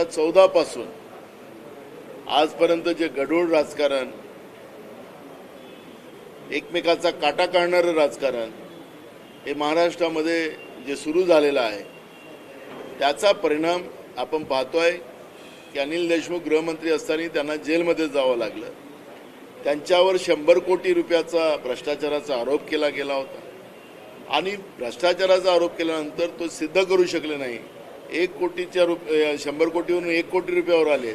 हजार चौदा पासून आजपर्यंत जे गढूळ राजकारण एकमेकाचा काटा काढणारं राजकारण हे महाराष्ट्रामध्ये जे सुरू झालेलं आहे त्याचा परिणाम आपण पाहतोय की अनिल देशमुख गृहमंत्री असताना त्यांना जेलमध्ये जावं लागलं. त्यांच्यावर शंभर कोटी रुपयाचा भ्रष्टाचाराचा आरोप केला गेला होता. आणि भ्रष्टाचाराचा आरोप केल्यानंतर तो सिद्ध करू शकले नाही. एक कोटीच्या रुप शंभर कोटीवरून एक कोटी रुपयावर आले.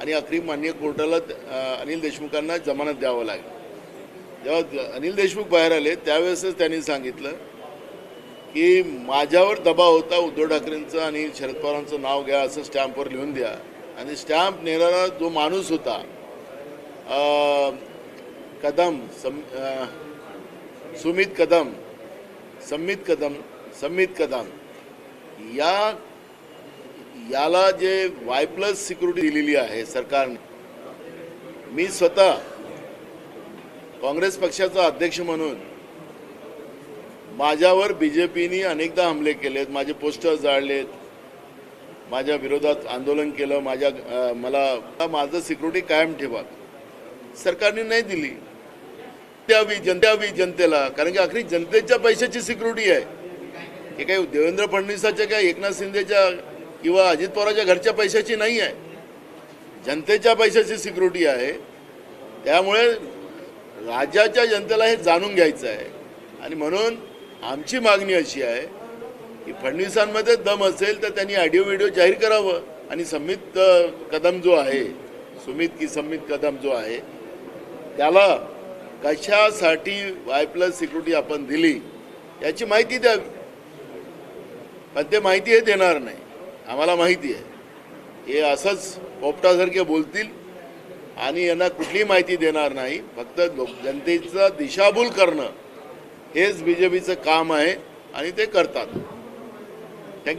आणि अखेरी मान्य कोर्टाला अनिल देशमुखांना जमानत द्यावं लागेल. जेव्हा अनिल देशमुख बाहेर आले त्यावेळेसच त्यांनी सांगितलं की माझ्यावर दबाव होता उद्धव ठाकरेंचं आणि शरद पवारांचं नाव घ्या असं स्टॅम्पवर लिहून द्या. आणि स्टॅम्प नेणारा जो माणूस होता कदम सम सुमित कदम संमित कदम संमित कदम या याला जे वाय प्लस सिक्युरिटी दिलेली आहे सरकारने मी स्वतः काँग्रेस पक्षाचा अध्यक्ष म्हणून माझ्यावर बी जे पीने अनेकदा हमले केलेत माझे पोस्टर जाळलेत माझ्या विरोधात आंदोलन केलं माझ्या मला माझं सिक्युरिटी कायम ठेवा सरकारने नाही दिली. द्यावी जनत्यावी जनतेला कारण की अखेरी जनतेच्या पैशाची सिक्युरिटी आहे. हे काही देवेंद्र फडणवीसाच्या काय एकनाथ शिंदेच्या किंवा अजित पवारांच्या घरच्या पैशाची नाही आहे. जनतेच्या पैशाची सिक्युरिटी आहे. त्यामुळे राज्याच्या जनतेला हे जाणून घ्यायचं आहे. आणि म्हणून आमची मागणी अशी आहे की फडणवीसांमध्ये दम असेल तर त्यांनी ऑडिओ व्हिडिओ जाहीर करावं. आणि संमित कदम जो आहे सुमित की संमित कदम जो आहे त्याला कशासाठी वाय प्लस सिक्युरिटी आपण दिली याची माहिती द्यावी. पण ते माहिती हे देणार नाही. आम्हाला माहिती आहे. हे असंच पोपटासारखे बोलतील आणि यांना कुठलीही माहिती देणार नाही. फक्त लोक जनतेचं दिशाभूल करणं हेच बी जे पीचं काम आहे आणि ते करतात.